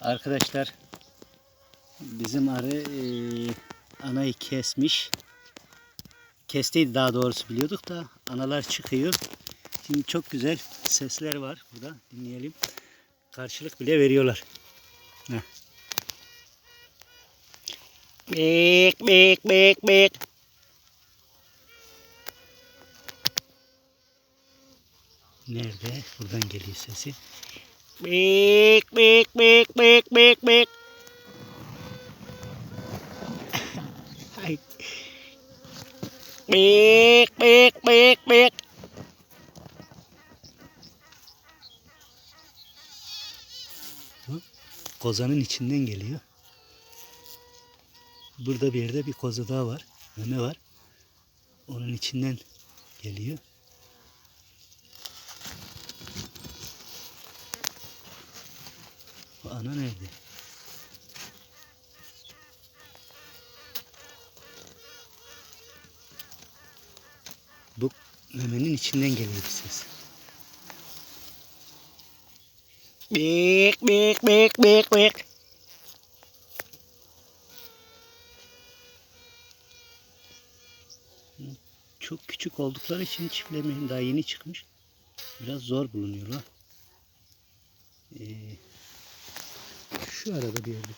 Arkadaşlar bizim arı e, anayı kesmiş. Kestiydi daha doğrusu biliyorduk da analar çıkıyor. Şimdi çok güzel sesler var burada dinleyelim. Karşılık bile veriyorlar. Heh. Bek bek bek bek. Nerede? Buradan geliyor sesi. Bek bek bek bek. Ay. Bek bek bek bek. Bu Kozanın içinden geliyor. Burada bir yerde bir koza daha var. Meme var. Onun içinden geliyor. Bu ana nerede? Bu memenin içinden geliyor bir ses. Bek bek bek bek bek. Çok küçük oldukları için çiftlemeyin daha yeni çıkmış. Biraz zor bulunuyorlar. Ee, şu arada bir yerde.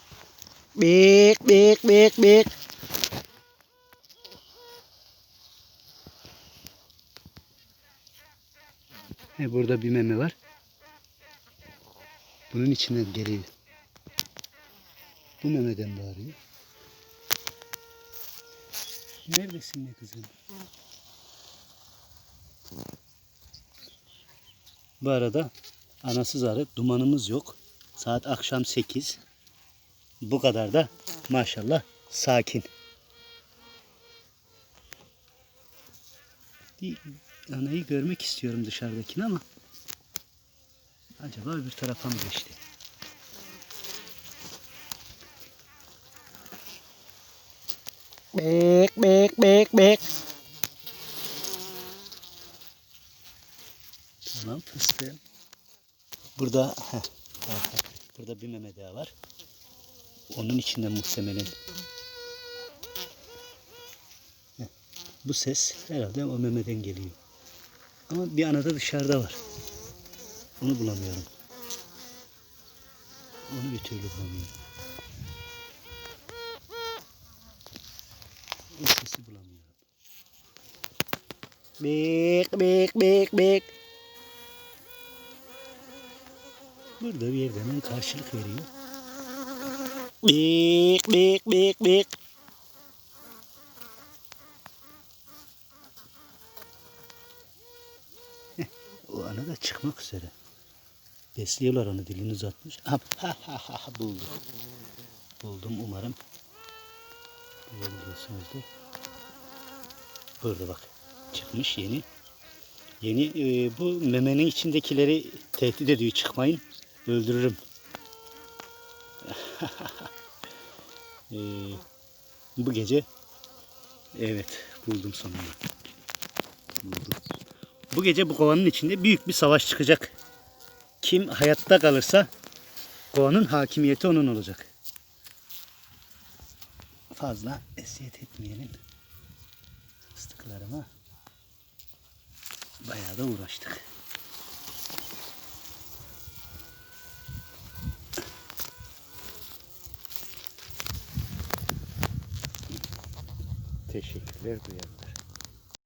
Bek bek bek bek. He, burada bir meme var. Bunun içinden geliyor. Bu memeden bağırıyor. Neredesin be kızım? Bu arada anasız arı dumanımız yok. Saat akşam 8. Bu kadar da maşallah sakin. Bir anayı görmek istiyorum dışarıdakini ama acaba öbür tarafa mı geçti? Bek bek bek bek. Tamam fıstığım. Burada heh, heh, burada bir meme daha var. Onun içinde muhtemelen. Bu ses herhalde o memeden geliyor. Ama bir ana da dışarıda var. Onu bulamıyorum. Onu bir türlü bulamıyorum. O sesi bulamıyorum. Bek bek bek bek. Burada bir yerde hemen karşılık veriyor. Bek bek bek bek. Heh, O ana da çıkmak üzere. Besliyorlar onu dilini uzatmış. Ha, ha, ha, ha, buldum. Buldum umarım. Görebiliyorsunuzdur. Burada bak. Çıkmış yeni. Yeni e, bu memenin içindekileri tehdit ediyor. Çıkmayın. Öldürürüm. E, bu gece evet buldum sonunda. Buldum. Bu gece bu kovanın içinde büyük bir savaş çıkacak. Kim hayatta kalırsa kovanın hakimiyeti onun olacak. Fazla eziyet etmeyelim fıstıklarıma. Bayağı da uğraştık. Teşekkürler duyarım.